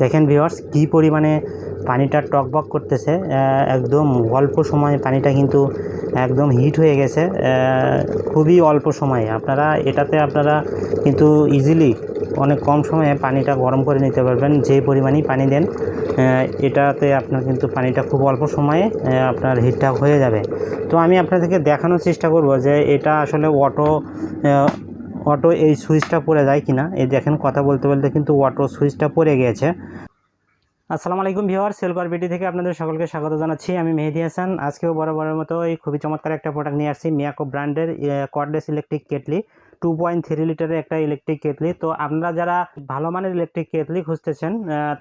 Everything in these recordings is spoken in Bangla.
দেখেন ভিওয়ার্স কি পরিমাণে পানিটা টকবক করতেছে। একদম অল্প সময়ে পানিটা কিন্তু একদম হিট হয়ে গেছে। খুবই অল্প সময়ে। আপনারা, এটাতে আপনারা কিন্তু ইজিলি অনেক কম সময়ে পানিটা গরম করে নিতে পারবেন, যে পরিমাণেই পানি দেন। এটাতে আপনার কিন্তু পানিটা খুব অল্প সময়ে আপনার হিটটা হয়ে যাবে। তো আমি আপনাদেরকে দেখানোর চেষ্টা করব যে এটা আসলে অটো অটো এই সুইচটা পড়ে যায় কিনা? এই দেখেন কথা বলতে বলতে কিন্তু অটো সুইচটা পড়ে গিয়েছে আসসালামু আলাইকুম ভিওয়ার সেলকর বিটি থেকে আপনাদের সকলকে স্বাগত জানাচ্ছি। আমি মেহেদি হাসান। আজকেও বরাবরের মতো এই খুবই চমৎকার একটা প্রোডাক্ট নিয়ে আসছি মিয়াকো ব্র্যান্ডের cordless electric kettle two point three লিটারের একটা ইলেকট্রিক কেটলি তো আপনারা যারা ভালো মানের ইলেকট্রিক কেটলি খুঁজতেছেন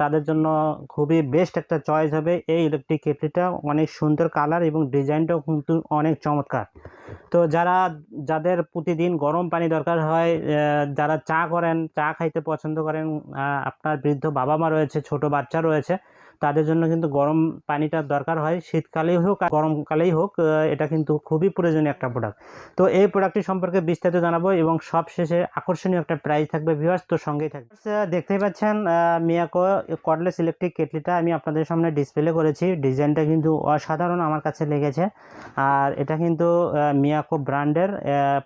তাদের জন্য খুবই বেস্ট একটা চয়েস হবে এই ইলেকট্রিক কেটলিটা অনেক সুন্দর কালার এবং ডিজাইনটাও কিন্তু অনেক চমৎকার। তো যারা, যাদের প্রতিদিন গরম পানি দরকার হয় যারা চা করেন, চা খাইতে পছন্দ করেন আপনার বৃদ্ধ বাবা মা রয়েছে, ছোট বাচ্চা রয়েছে তাদের জন্য কিন্তু গরম পানিটা দরকার হয়। শীতকালেই হোক গরমকালেই হোক এটা কিন্তু খুবই প্রয়োজনীয় একটা প্রোডাক্ট তো এই প্রোডাক্টটি সম্পর্কে বিস্তারিত জানাব এবং সব শেষে আকর্ষণীয় একটা প্রাইস থাকবে ভিউয়ার্স তো সঙ্গেই থাকবে। দেখতেই পাচ্ছেন মিয়াকো কর্ডলেস ইলেকট্রিক কেটলিটা আমি আপনাদের সামনে ডিসপ্লে করেছি। ডিজাইনটা কিন্তু অসাধারণ আমার কাছে লেগেছে। আর এটা কিন্তু মিয়াকো ব্র্যান্ডের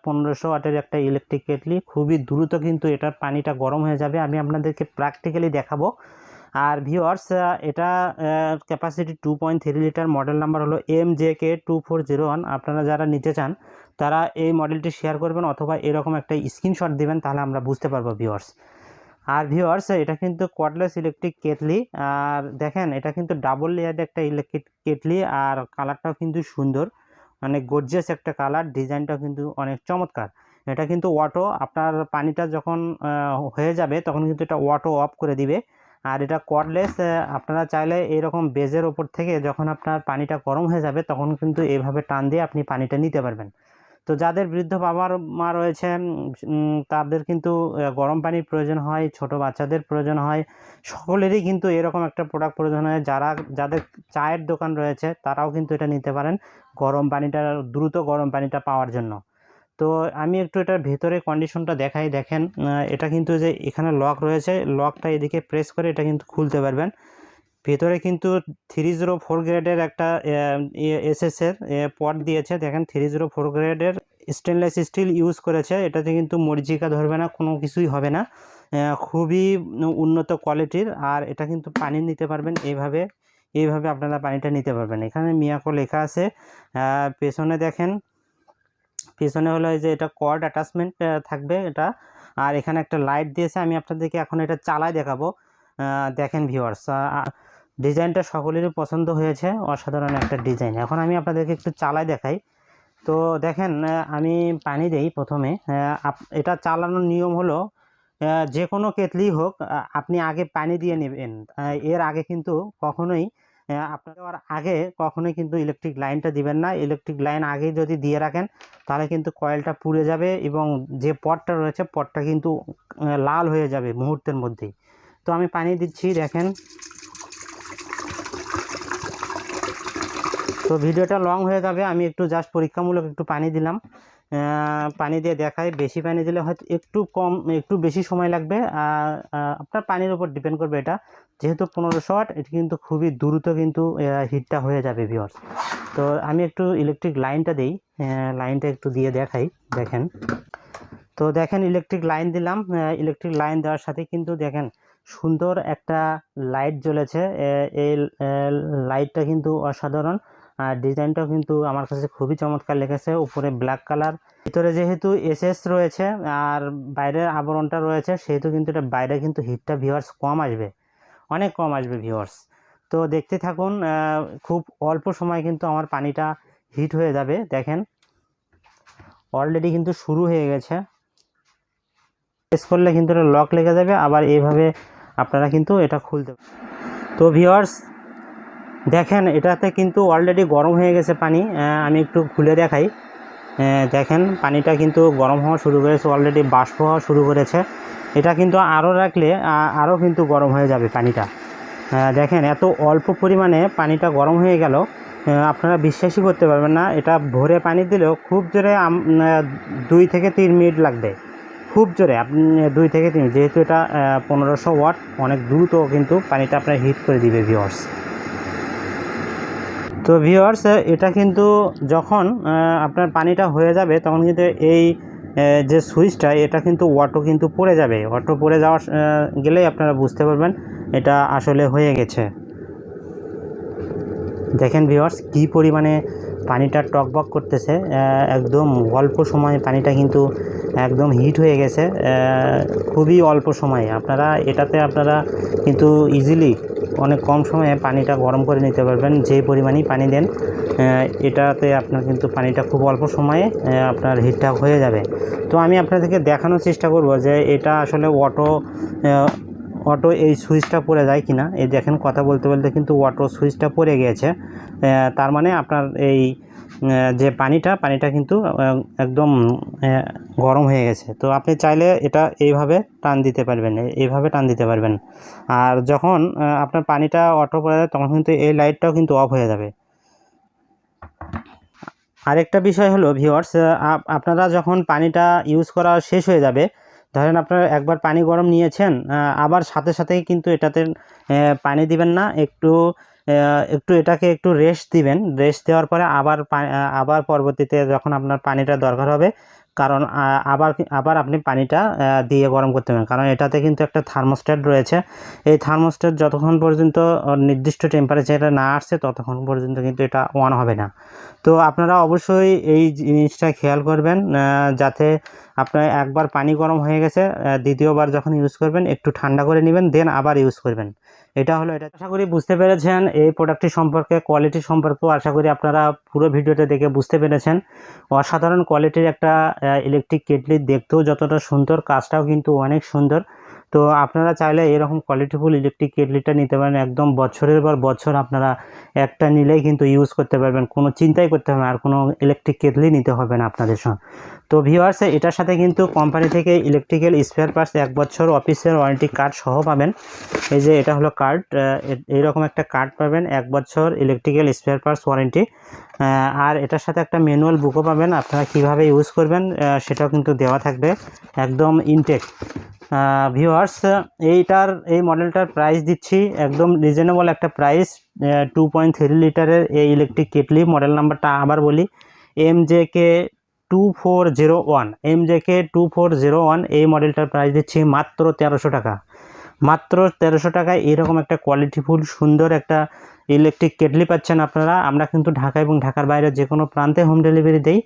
পনেরোশো ওয়াটের একটা ইলেকট্রিক কেটলি খুবই দ্রুত কিন্তু এটার পানিটা গরম হয়ে যাবে। আমি আপনাদেরকে প্র্যাকটিক্যালি দেখাবো। আর ভিওয়ার্স এটা capacity two point three litre model number হলো M J K two four zero one আপনারা যারা নিতে চান, তারা এই মডেলটি শেয়ার করবেন অথবা এরকম একটা স্ক্রিনশট দিবেন, তাহলে আমরা বুঝতে পারব ভিওয়ার্স আর ভিওয়ার্স এটা কিন্তু কর্ডলেস ইলেকট্রিক কেটলি, আর দেখেন, এটা কিন্তু ডাবল লেয়ারের একটা ইলেকট্রিক কেটলি, আর কালারটাও কিন্তু সুন্দর। অনেক গর্জিয়াস একটা কালার ডিজাইনটাও কিন্তু অনেক চমৎকার। এটা কিন্তু অটো আপনার পানিটা যখন হয়ে যাবে, তখন কিন্তু এটা অটো অফ করে দিবে। আর এটা কর্ডলেস আপনারা চাইলে এরকম বেজের ওপর থেকে যখন আপনার পানিটা গরম হয়ে যাবে, তখন কিন্তু এইভাবে টান দিয়ে আপনি পানিটা নিতে পারবেন। তো যাদের বৃদ্ধ বাবার মা রয়েছে তাদের কিন্তু গরম পানির প্রয়োজন হয়, ছোট বাচ্চাদের প্রয়োজন হয়। সকলেরই কিন্তু এরকম একটা প্রোডাক্ট প্রয়োজন হয়। যারা, যাদের চায়ের দোকান রয়েছে, তারাও কিন্তু এটা নিতে পারেন গরম পানিটা, দ্রুত গরম পানিটা পাওয়ার জন্য। তো আমি একটু এটার ভেতরে কন্ডিশনটা দেখাই, দেখেন এটা কিন্তু যে এখানে লক রয়েছে লকটা এদিকে প্রেস করে এটা কিন্তু খুলতে পারবেন। ভেতরে কিন্তু থ্রি জিরো ফোর গ্রেডের একটা এসএসের পট দিয়েছে। দেখেন থ্রি জিরো ফোর গ্রেডের স্টেনলেস স্টিল ইউজ করেছে। এটাতে কিন্তু মরিচিকা ধরবে না, কোনো কিছুই হবে না। খুবই উন্নত কোয়ালিটির আর এটা কিন্তু পানি নিতে পারবেন এইভাবে। এইভাবে আপনারা পানিটা নিতে পারবেন। এখানে মিয়াকো লেখা আছে। পেছনে দেখেন পেছনে হলো যে এটা কর্ড অ্যাটাচমেন্ট থাকবে এটা। আর এখানে একটা লাইট দিয়েছে, আমি আপনাদেরকে এখন এটা চালায় দেখাবো। দেখেন ভিউয়ার্স ডিজাইনটা সকলেরই পছন্দ হয়েছে, অসাধারণ একটা ডিজাইন। এখন আমি আপনাদেরকে একটু চালায় দেখাই। তো দেখেন আমি পানি দেই প্রথমে। এটা চালানোর নিয়ম হলো যে কোনো কেতলি হোক আপনি আগে পানি দিয়ে নেবেন। এর আগে কিন্তু কখনোই আপনার দেওয়ার আগে কখনোই কিন্তু ইলেকট্রিক লাইনটা দিবেন না। ইলেকট্রিক লাইন আগে যদি দিয়ে রাখেন, তাহলে কিন্তু কয়েলটা পুড়ে যাবে এবং যে পটটা রয়েছে, পটটা কিন্তু লাল হয়ে যাবে মুহূর্তের মধ্যেই। তো আমি পানি দিচ্ছি, দেখেন। তো ভিডিওটা লং হয়ে যাবে, আমি একটু জাস্ট পরীক্ষামূলক একটু পানি দিলাম। পানি দিয়ে দেখাই। বেশি পানি দিলে হয়তো একটু কম, একটু বেশি সময় লাগবে। আর আপনার পানির উপর ডিপেন্ড করবে এটা। যেহেতু পনেরোশো ওয়াট এটি কিন্তু খুবই দ্রুত কিন্তু হিটটা হয়ে যাবে ভিওর্স তো আমি একটু ইলেকট্রিক লাইনটা দিই। লাইনটা একটু দিয়ে দেখাই। দেখেন। তো দেখেন ইলেকট্রিক লাইন দিলাম। ইলেকট্রিক লাইন দেওয়ার সাথে কিন্তু দেখেন, সুন্দর একটা লাইট জ্বলেছে। এই লাইটটা কিন্তু অসাধারণ। আর ডিজাইনটাও কিন্তু আমার কাছে খুবই চমৎকার লেগেছে, উপরে ব্ল্যাক কালার ভিতরে যেহেতু এসএস রয়েছে আর বাইরের আবরণটা রয়েছে, সেহেতু কিন্তু এটা বাইরে কিন্তু হিটটা ভিউয়ার্স কম আসবে, অনেক কম আসবে ভিউয়ার্স তো দেখতে থাকুন খুব অল্প সময় কিন্তু আমার পানিটা হিট হয়ে যাবে, দেখেন। অলরেডি কিন্তু শুরু হয়ে গেছে। প্রেস করলে কিন্তু এটা লক লেগে যাবে, আবার এইভাবে আপনারা কিন্তু এটা খুলতে তো ভিওয়ার্স দেখেন, এটাতে কিন্তু অলরেডি গরম হয়ে গেছে পানি। আমি একটু খুলে দেখাই। দেখেন, পানিটা কিন্তু গরম হওয়া শুরু করেছে অলরেডি বাষ্প হওয়া শুরু করেছে। এটা কিন্তু আরও রাখলে আরও কিন্তু গরম হয়ে যাবে পানিটা। দেখেন, এত অল্প পরিমাণে পানিটা গরম হয়ে গেল। আপনারা বিশ্বাসই করতে পারবেন না, এটা ভরে পানি দিলেও খুব জোরে দুই থেকে তিন মিনিট লাগবে। খুব জোরে আপনি দুই থেকে তিন যেহেতু এটা পনেরোশো ওয়াট, অনেক দ্রুত কিন্তু পানিটা আপনার হিট করে দিবে ভিওয়ার্স তো ভিওয়ার্স এটা কিন্তু যখন আপনার পানিটা হয়ে যাবে, তখন কিন্তু এই যে সুইচটা, এটা কিন্তু অটো কিন্তু পড়ে যাবে। অটো পড়ে যাওয়ার গেলেই আপনারা বুঝতে পারবেন এটা আসলে হয়ে গেছে। দেখেন ভিওয়ার্স কী পরিমাণে পানিটা টকবক করতেছে। একদম অল্প সময়ে পানিটা কিন্তু একদম হিট হয়ে গেছে। খুবই অল্প সময়ে। আপনারা, এটাতে আপনারা কিন্তু ইজিলি অনেক কম সময়ে পানিটা গরম করে নিতে পারবেন। যে পরিমাণই পানি দেন এটাতে আপনার কিন্তু পানিটা খুব অল্প সময়ে আপনার হিটটা হয়ে যাবে। তো আমি আপনাদেরকে দেখানোর চেষ্টা করব যে এটা আসলে অটো অটো এই সুইচটা পড়ে যায় কিনা? এই দেখেন কথা বলতে বলতে কিন্তু অটো সুইচটা পড়ে গিয়েছে তার মানে আপনার এই যে পানিটা পানিটা কিন্তু একদম গরম হয়ে গেছে। তো আপনি চাইলে এটা এইভাবে টান দিতে পারবেন এইভাবে টান দিতে পারবেন। আর যখন আপনার পানিটা অটো পড়ে যায়, তখন কিন্তু এই লাইটটাও কিন্তু অফ হয়ে যাবে। আরেকটা বিষয় হলো ভিওয়ার্স আপনারা যখন পানিটা ইউজ করা শেষ হয়ে যাবে ধরেন আপনারা একবার পানি গরম নিয়েছেন আবার সাথে সাথে কিন্তু এটাতে পানি দিবেন না, একটু একটু এটাকে একটু রেস্ট দিবেন। রেস্ট দেওয়ার পরে আবার আবার পরবর্তীতে যখন আপনার পানিটা দরকার হবে কারণ আবার আবার আপনি পানিটা দিয়ে গরম করতে পারেন। কারণ এটাতে কিন্তু একটা থার্মোস্ট্যাট রয়েছে। এই থার্মোস্ট্যাট যতক্ষণ পর্যন্ত নির্দিষ্ট টেম্পারেচারে না আসছে, ততক্ষণ পর্যন্ত কিন্তু এটা অন হবে না। তো আপনারা অবশ্যই এই জিনিসটা খেয়াল করবেন যাতে আপনার একবার পানি গরম হয়ে গেছে দ্বিতীয়বার যখন ইউজ করবেন, একটু ঠান্ডা করে নেবেন দেন আবার ইউজ করবেন। এটা হলো, এটা আশা করি বুঝতে পেরেছেন। এই প্রোডাক্টটি সম্পর্কে কোয়ালিটি সম্পর্কেও আশা করি আপনারা পুরো ভিডিওটা দেখে বুঝতে পেরেছেন। অসাধারণ কোয়ালিটির একটা ইলেকট্রিক কেটলি দেখতেও যতটা সুন্দর, কাজটাও কিন্তু অনেক সুন্দর। তো আপনারা চাইলে এরকম কোয়ালিটিফুল ইলেকট্রিক কেটলিটা নিতে পারেন। একদম বছরের পর বছর আপনারা একটা নিলেই কিন্তু ইউজ করতে পারবেন। কোনো চিন্তাই করতে হবে আর কোনো ইলেকট্রিক কেটলি নিতে হবে না আপনাদের সঙ্গে। তো ভিউয়ার্স এটার সাথে কিন্তু কোম্পানি থেকে ইলেকট্রিক্যাল স্পেয়ার পার্টস এক বছর অফিসের ওয়ারেন্টি কার্ড সহ পাবেন। এই যে এটা হলো কার্ড এইরকম একটা কার্ড পাবেন, এক বছর ইলেকট্রিক্যাল স্পেয়ার পার্টস ওয়ারেন্টি আর এটার সাথে একটা ম্যানুয়াল বুকও পাবেন। আপনারা কীভাবে ইউজ করবেন সেটাও কিন্তু দেওয়া থাকবে। একদম ইনটেক ভিউয়ার্স এইটার, এই মডেলটার প্রাইস দিচ্ছি, একদম রিজনেবল একটা প্রাইস টু পয়েন্ট থ্রি লিটারের এই ইলেকট্রিক কেটলি। মডেল নাম্বারটা আবার বলি M J K two four zero one M J K two four zero one এই মডেলটার প্রাইস দিচ্ছি মাত্র তেরোশো টাকা। মাত্র তেরোশো টাকায় এরকম একটা কোয়ালিটিফুল সুন্দর একটা ইলেকট্রিক কেটলি পাচ্ছেন আপনারা। আমরা কিন্তু ঢাকা এবং ঢাকার বাইরে যে কোনো প্রান্তে হোম ডেলিভারি দেই।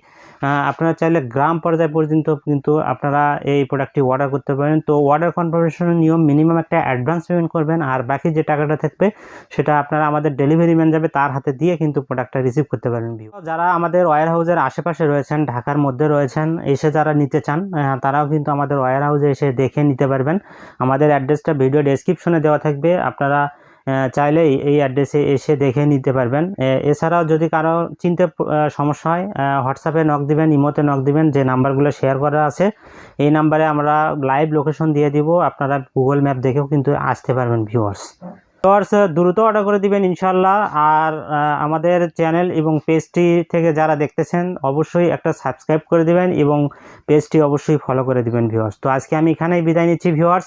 আপনারা চাইলে গ্রাম পর্যায় পর্যন্ত কিন্তু আপনারা এই প্রোডাক্টটি অর্ডার করতে পারেন। তো অর্ডার কনফার্মেশনের নিয়ম মিনিমাম একটা অ্যাডভান্স পেমেন্ট করবেন আর বাকি যে টাকাটা থাকবে, সেটা আপনারা আমাদের ডেলিভারি ম্যান যাবে তার হাতে দিয়ে কিন্তু প্রোডাক্টটা রিসিভ করতে পারেন যারা আমাদের ওয়ার হাউসের আশেপাশে রয়েছেন, ঢাকার মধ্যে রয়েছেন, এসে যারা নিতে চান তারাও কিন্তু আমাদের ওয়ার হাউসে এসে দেখে নিতে পারবেন। আমাদের অ্যাড্রেসটা ভিডিও ডেসক্রিপশনে দেওয়া থাকবে। আপনারা চাইলেই এই অ্যাড্রেসে এসে দেখে নিতে পারবেন। এছাড়াও যদি কারও চিনতে সমস্যা হয় হোয়াটসঅ্যাপে নক দিবেন ইমোতে নক দিবেন, যে নাম্বারগুলো শেয়ার করা আছে, এই নাম্বারে আমরা লাইভ লোকেশন দিয়ে দিব। আপনারা গুগল ম্যাপ দেখেও কিন্তু আসতে পারবেন ভিউয়ার্স ভিউয়ার্স দ্রুত অর্ডার করে দিবেন ইনশাল্লাহ আর আমাদের চ্যানেল এবং পেজটি থেকে যারা দেখতেছেন, অবশ্যই একটা সাবস্ক্রাইব করে দিবেন এবং পেজটি অবশ্যই ফলো করে দিবেন ভিউয়ার্স তো আজকে আমি এখানেই বিদায় নিচ্ছি ভিউয়ার্স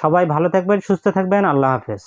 সবাই ভালো থাকবেন, সুস্থ থাকবেন। আল্লাহ হাফেজ।